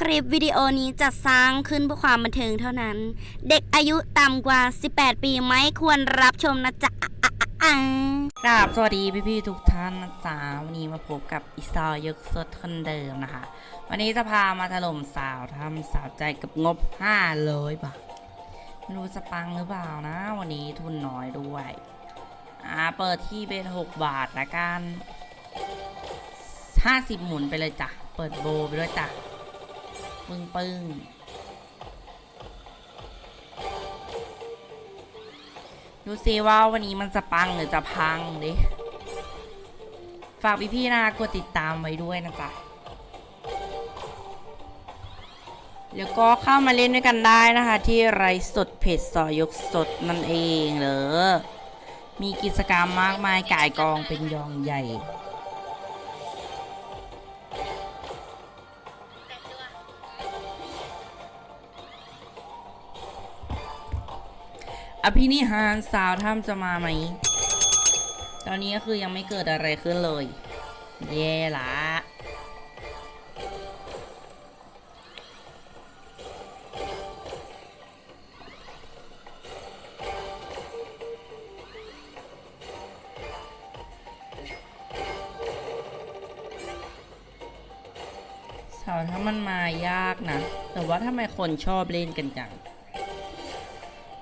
คลิปวิดีโอนี้จะสร้างขึ้นเพื่อความบันเทิงเท่านั้น เด็กอายุต่ำกว่า 18 ปีไม่ควรรับชมนะจ๊ะอะอะอะอะกราบสวัสดีพี่ๆทุกท่านนะจ๊ะวันนี้มาพบกับอีซอยกสดคนเดิมนะคะ วันนี้จะพามาถล่มสาวทำสาวใจกับงบ 500 บาทไม่รู้จะปังหรือเปล่านะ วันนี้ทุนน้อยด้วยอ่าเปิดที่เป็น6บาทละกัน 50 หมุนไปเลยจ้ะ เปิดโบไปด้วยจ้ะ ปึ้งปึ้งดูซิว่าวันนี้มันจะปังหรือจะพังดิ ฝากพี่ๆนะกดติดตามไว้ด้วยนะจ๊ะ แล้วก็เข้ามาเล่นด้วยกันได้นะคะ ที่ไรสดเพจสอยกสดนั่นเองเหรอ มีกิจกรรมมากมายก่ายกองเป็นยองใหญ่ อภินิหารสาวถ้ำจะมาไหม ตอนนี้ก็คือยังไม่เกิดอะไรขึ้นเลยแย่ละสาวถ้ามันมายากนะ แต่ว่าทำไมคนชอบเล่นกันจัง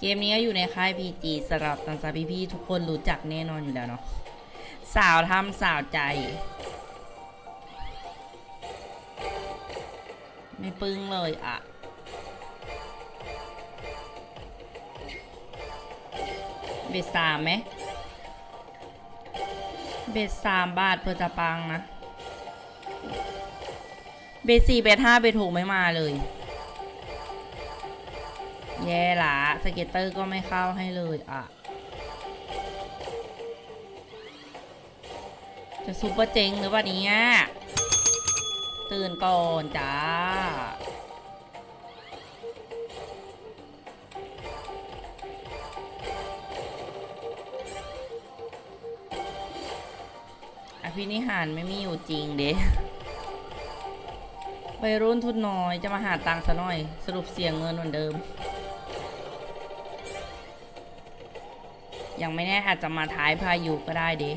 เกมนี้ก็อยู่ในค่าย PG สำหรับตันซาพี่พี่ๆทุกคนรู้จักแน่นอนอยู่แล้วเนาะสาวทำสาวใจ ไม่ปึ้งเลยอะเบสสามไหมเบสสามบาทเพื่อจะปังนะ เบสสี่เบสห้าเบสหกไม่มาเลย แย่ละสเก็ตเตอร์ก็ไม่เข้าให้เลยอะ จะซุปเปอร์เจ๋งหรือเปล่าเนี้ยตื่นก่อนจ้าอภินิหารไม่มีอยู่จริงเด้วัยรุ่นทุนน้อยจะมาหาตังค์ซะหน่อย สรุปเสียงเงินเหมือนเดิม ยังไม่แน่อาจจะมาท้ายพายุก็ได้เด้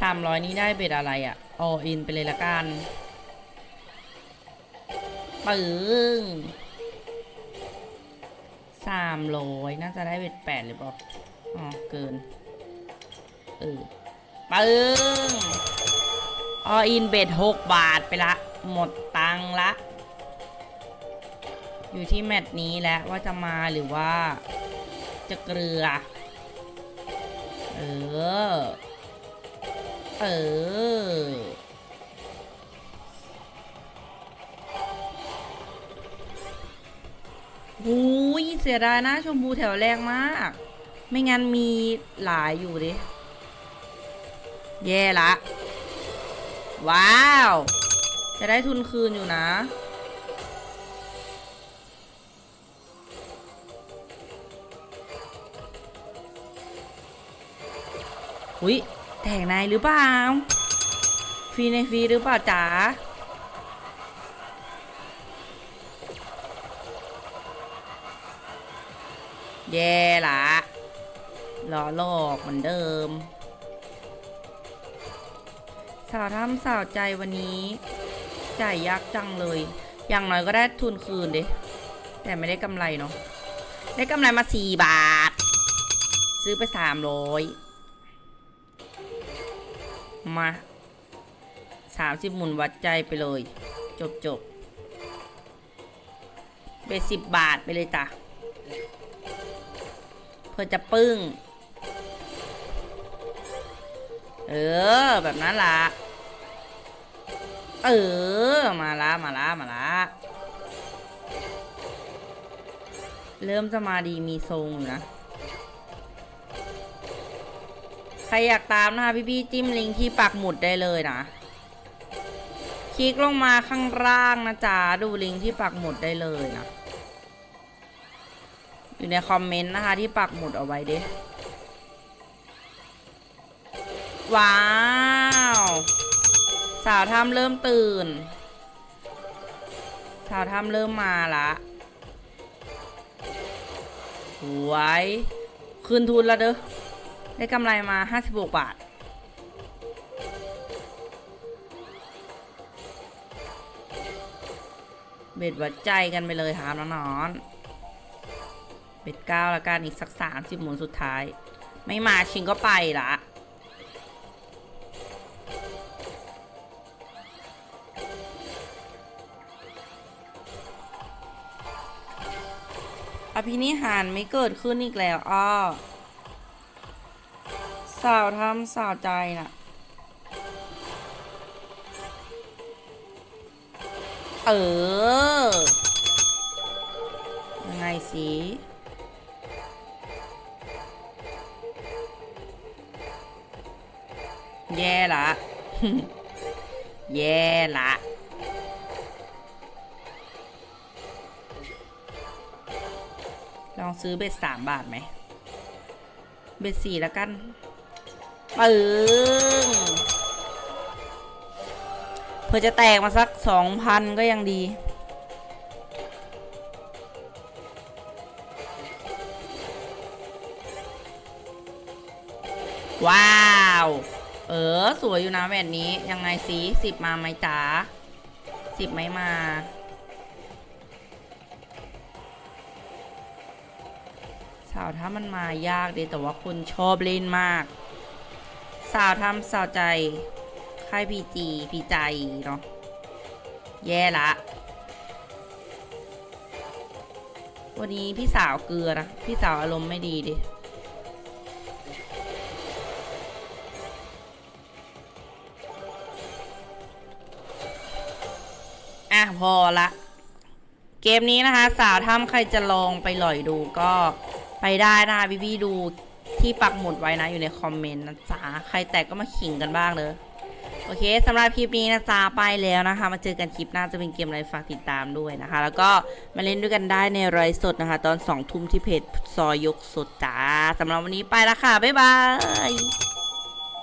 สามร้อยนี้ได้เบ็ดอะไรอะ่ะออินไปเลยละกันปึ้งสามร้อยน่าจะได้เบ็ดแปดหรือเปล่าอ๋อ เกิน เออปึ้งออินเบ็ดหกบาทไปละ หมดตังละ อยู่ที่แมตช์นี้แล้วว่าจะมาหรือว่า จะเกลือ เออ เออ หูยเสียดายนะชมพูแถวแรกมาก ไม่งั้นมีหลายอยู่ดิ แย่ละ ว้าว จะได้ทุนคืนอยู่นะ อุ้ยแตกในหรือเปล่า ฟรีในฟรีหรือเปล่าจ๋าแย่ละล้อหลอกเหมือนเดิม สาวทำสาวใจวันนี้ จ่ายยากจังเลย อย่างน้อยก็ได้ทุนคืนดิ แต่ไม่ได้กำไรเนาะ ได้กำไรมาสี่บาท ซื้อไปสามร้อยมาสามสิบหมุนวัดใจไปเลย จบจบไปสิบบาทไปเลยจ้ะ เพื่อจะปึ้ง เออ แบบนั้นละ เออ มาละมาละมาละเริ่มจะมาดีมีทรงอยู่นะ ใครอยากตามนะคะพี่ๆจิ้มลิงก์ที่ปักหมุดได้เลยนะ คลิกลงมาข้างล่างนะจ๊ะ ดูลิงก์ที่ปักหมุดได้เลยนะ อยู่ในคอมเมนต์นะคะที่ปักหมุดเอาไว้เด้ว้าว สาวทำเริ่มตื่น สาวทำเริ่มมาละสวยคืนทุนล้วเด้อ ได้กำไรมา 56 บาท เบ็ดวัดใจกันไปเลยครับน้องๆเบ็ดเก้าแล้วกันอีกสักสามสิบหมุนสุดท้าย ไม่มาชิงก็ไปละ อภินิหารไม่เกิดขึ้นอีกแล้วอ้อสาวทำสาวใจน่ะ เออ ยังไงสิแย่ละ แย่ละ ลองซื้อเบ็ดสามบาทไหม เบ็ดสี่แล้วกันปึ้งเพื่อจะแตกมาสักสองพันก็ยังดีว้าว เออ สวยอยู่นะแบบนี้ ยังไงสิสิบมาไหมจ๋าสิบไม่มา สาวถ้ามันมายากดีแต่ว่าคนชอบเล่นมาก สาวทำสาวใจค่ายพีจีพีใจเนาะแย่ละ วันนี้พี่สาวเกลือนะ พี่สาวอารมณ์ไม่ดีดิอะพอละ เกมนี้นะคะ สาวถ้ำใครจะลองไปหล่อยดูก็ ไปได้นะคะพี่พี่ดูที่ปักหมุดไว้นะอยู่ในคอมเมนต์นะจ๊ะใครแตกก็มาขิงกันบ้างเลยโอเคสำหรับคลิปนี้นะจ๊ะไปแล้วนะคะ มาเจอกันคลิปหน้าจะเป็นเกมอะไรฝากติดตามด้วยนะคะ แล้วก็มาเล่นด้วยกันได้ในไลฟ์สดนะคะ ตอนสองทุ่มที่เพจซอยยกสดจ้าสำหรับวันนี้ไปละค่ะ บ๊ายบาย